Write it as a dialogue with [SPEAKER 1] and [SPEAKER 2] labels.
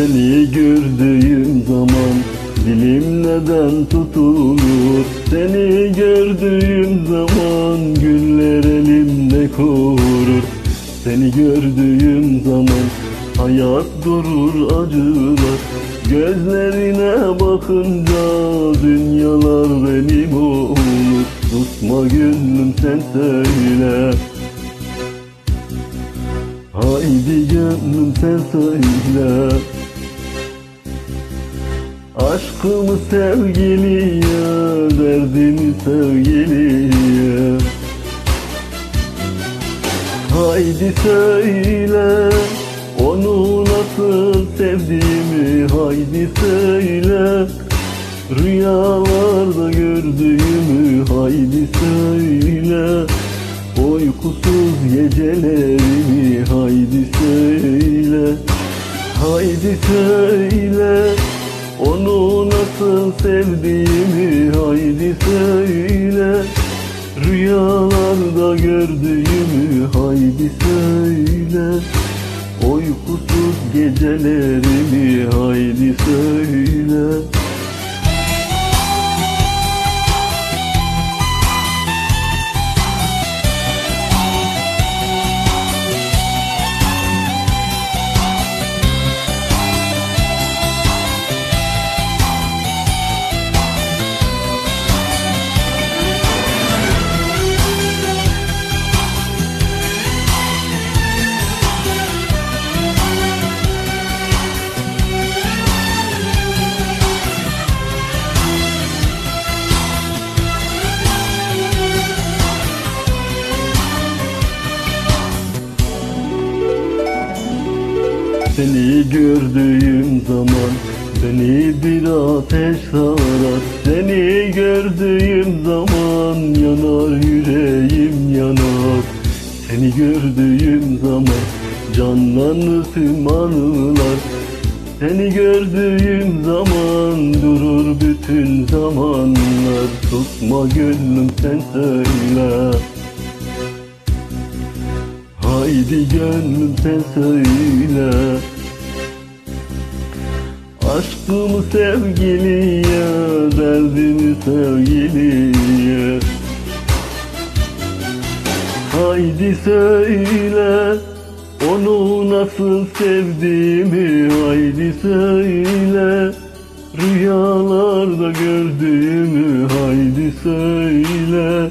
[SPEAKER 1] Seni gördüğüm zaman dilim neden tutulur? Seni gördüğüm zaman güller elimde korur. Seni gördüğüm zaman hayat durur acılar. Gözlerine bakınca dünyalar benim olur. Susma gönlüm sen söyle. Haydi gönlüm sen söyle Aşkımı sevgiliye, derdimi sevgiliye. Haydi söyle, onu nasıl sevdiğimi Haydi söyle, rüyalarda gördüğümü Haydi söyle, uykusuz gecelerimi Haydi söyle, haydi söyle onu nasıl sevdiğimi haydi söyle. Rüyalarda gördüğümü haydi söyle. Uykusuz gecelerimi haydi söyle Seni gördüğüm zaman Beni bir ateş sarar Seni gördüğüm zaman Yanar yüreğim yanar. Seni gördüğüm zaman Canlanır anılar. Seni gördüğüm zaman Durur bütün zamanlar. Tutma gönlüm sen söyle Haydi gönlüm sen söyle Aşkımı sevgiliye, derdimi sevgiliye. Haydi söyle, onu nasıl sevdiğimi Haydi söyle, rüyalarda gördüğümü Haydi söyle,